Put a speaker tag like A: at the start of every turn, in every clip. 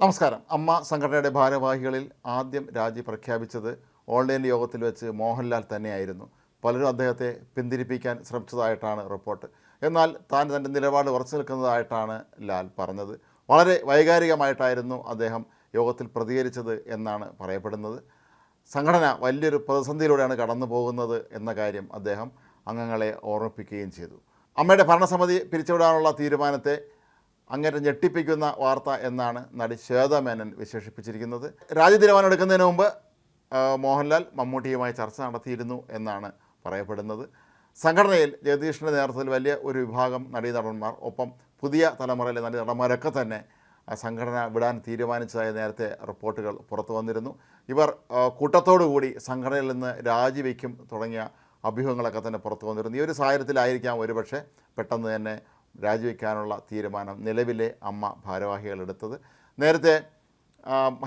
A: നമസ്കാരം. അമ്മ സംഘടനയുടെ ഭാരവാഹികളിൽ ആദ്യം രാജി പ്രഖ്യാപിച്ചത് ഓൺലൈൻ യോഗത്തിൽ വെച്ച് മോഹൻലാൽ തന്നെയായിരുന്നു. പലരും അദ്ദേഹത്തെ പിന്തിരിപ്പിക്കാൻ ശ്രമിച്ചതായിട്ടാണ് റിപ്പോർട്ട്. എന്നാൽ താൻ തന്റെ നിലപാട് ഉറച്ചു നിൽക്കുന്നതായിട്ടാണ് ലാൽ പറഞ്ഞത്. വളരെ വൈകാരികമായിട്ടായിരുന്നു അദ്ദേഹം യോഗത്തിൽ പ്രതികരിച്ചത് എന്നാണ് പറയപ്പെടുന്നത്. സംഘടന വലിയൊരു പ്രതിസന്ധിയിലൂടെയാണ് കടന്നു പോകുന്നത് എന്ന കാര്യം അദ്ദേഹം അംഗങ്ങളെ ഓർമ്മിപ്പിക്കുകയും ചെയ്തു. അമ്മയുടെ ഭരണസമിതി പിരിച്ചുവിടാനുള്ള തീരുമാനത്തെ അങ്ങനെ ഞെട്ടിപ്പിക്കുന്ന വാർത്ത എന്നാണ് നടി ശ്വേത മേനൻ വിശേഷിപ്പിച്ചിരിക്കുന്നത്. രാജ്യ തീരുമാനം എടുക്കുന്നതിന് മുമ്പ് മോഹൻലാൽ മമ്മൂട്ടിയുമായി ചർച്ച നടത്തിയിരുന്നു എന്നാണ് പറയപ്പെടുന്നത്. സംഘടനയിൽ ജഗദീഷിന്റെ നേതൃത്വത്തിൽ വലിയ ഒരു വിഭാഗം നടീനടന്മാർ ഒപ്പം പുതിയ തലമുറയിലെ നടന്മാരൊക്കെ തന്നെ സംഘടന വിടാൻ തീരുമാനിച്ചതായി നേരത്തെ റിപ്പോർട്ടുകൾ പുറത്തു വന്നിരുന്നു. ഇവർ കൂട്ടത്തോടുകൂടി സംഘടനയിൽ നിന്ന് രാജിവെക്കും തുടങ്ങിയ അഭ്യൂഹങ്ങളൊക്കെ തന്നെ പുറത്തു വന്നിരുന്നു. ഈ ഒരു സാഹചര്യത്തിലായിരിക്കാം ഒരുപക്ഷെ പെട്ടെന്ന് തന്നെ രാജിവെക്കാനുള്ള തീരുമാനം നിലവിലെ അമ്മ ഭാരവാഹികൾ എടുത്തത്. നേരത്തെ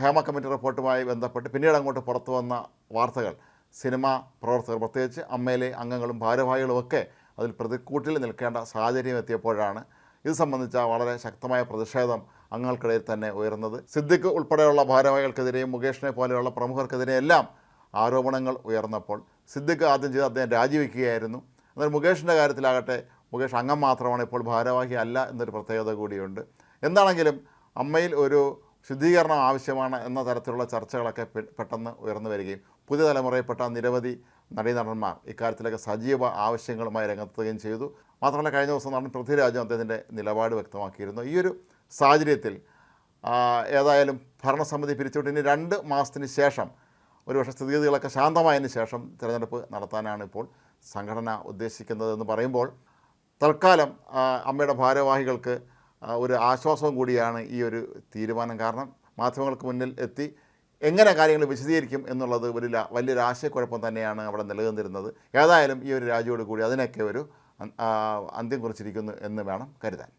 A: ഹേമ കമ്മിറ്റി റിപ്പോർട്ടുമായി ബന്ധപ്പെട്ട് പിന്നീട് അങ്ങോട്ട് പുറത്തു വന്ന വാർത്തകൾ സിനിമാ പ്രവർത്തകർ പ്രത്യേകിച്ച് അമ്മയിലെ അംഗങ്ങളും ഭാരവാഹികളും ഒക്കെ അതിൽ പ്രതിക്കൂട്ടിൽ നിൽക്കേണ്ട സാഹചര്യം എത്തിയപ്പോഴാണ് ഇത് സംബന്ധിച്ച വളരെ ശക്തമായ പ്രതിഷേധം അംഗങ്ങൾക്കിടയിൽ തന്നെ ഉയർന്നത്. സിദ്ദിഖ് ഉൾപ്പെടെയുള്ള ഭാരവാഹികൾക്കെതിരെയും മുകേഷിനെ പോലെയുള്ള പ്രമുഖർക്കെതിരെയെല്ലാം ആരോപണങ്ങൾ ഉയർന്നപ്പോൾ സിദ്ദിഖ് ആദ്യം ചെയ്ത് അദ്ദേഹം രാജിവെക്കുകയായിരുന്നു. എന്നാൽ മുകേഷിന്റെ കാര്യത്തിലാകട്ടെ മുകേഷ് അംഗം മാത്രമാണ് ഇപ്പോൾ ഭാരവാഹി അല്ല എന്നൊരു പ്രത്യേകത കൂടിയുണ്ട്. എന്താണെങ്കിലും അമ്മയിൽ ഒരു ശുദ്ധീകരണം ആവശ്യമാണ് എന്ന തരത്തിലുള്ള ചർച്ചകളൊക്കെ പെട്ടെന്ന് ഉയർന്നു വരികയും പുതിയ തലമുറയിൽപ്പെട്ട നിരവധി നടീനടന്മാർ ഇക്കാര്യത്തിലൊക്കെ സജീവ ആവശ്യങ്ങളുമായി രംഗത്തെത്തുകയും ചെയ്തു. മാത്രമല്ല കഴിഞ്ഞ ദിവസം നടൻ പൃഥ്വിരാജും അദ്ദേഹത്തിന്റെ നിലപാട് വ്യക്തമാക്കിയിരുന്നു. ഈ ഒരു സാഹചര്യത്തിൽ ഏതായാലും ഭരണസമിതി പിരിച്ചുവിട്ട് ഇനി രണ്ട് മാസത്തിന് ശേഷം ഒരുപക്ഷെ സ്ഥിതിഗതികളൊക്കെ ശാന്തമായതിന് ശേഷം തിരഞ്ഞെടുപ്പ് നടത്താനാണ് ഇപ്പോൾ സംഘടന ഉദ്ദേശിക്കുന്നതെന്ന് പറയുമ്പോൾ തൽക്കാലം അമ്മയുടെ ഭാരവാഹികൾക്ക് ഒരു ആശ്വാസവും കൂടിയാണ് ഈ ഒരു തീരുമാനം. കാരണം മാധ്യമങ്ങൾക്ക് മുന്നിൽ എത്തി എങ്ങനെ കാര്യങ്ങൾ വിശദീകരിക്കും എന്നുള്ളത് ഒരു വലിയൊരു ആശയക്കുഴപ്പം തന്നെയാണ് അവിടെ നിലനിന്നിരുന്നത്. ഏതായാലും ഈ ഒരു രാജിയോട് കൂടി അതിനൊക്കെ ഒരു അന്ത്യം കുറിച്ചിരിക്കുന്നു എന്ന് വേണം കരുതാൻ.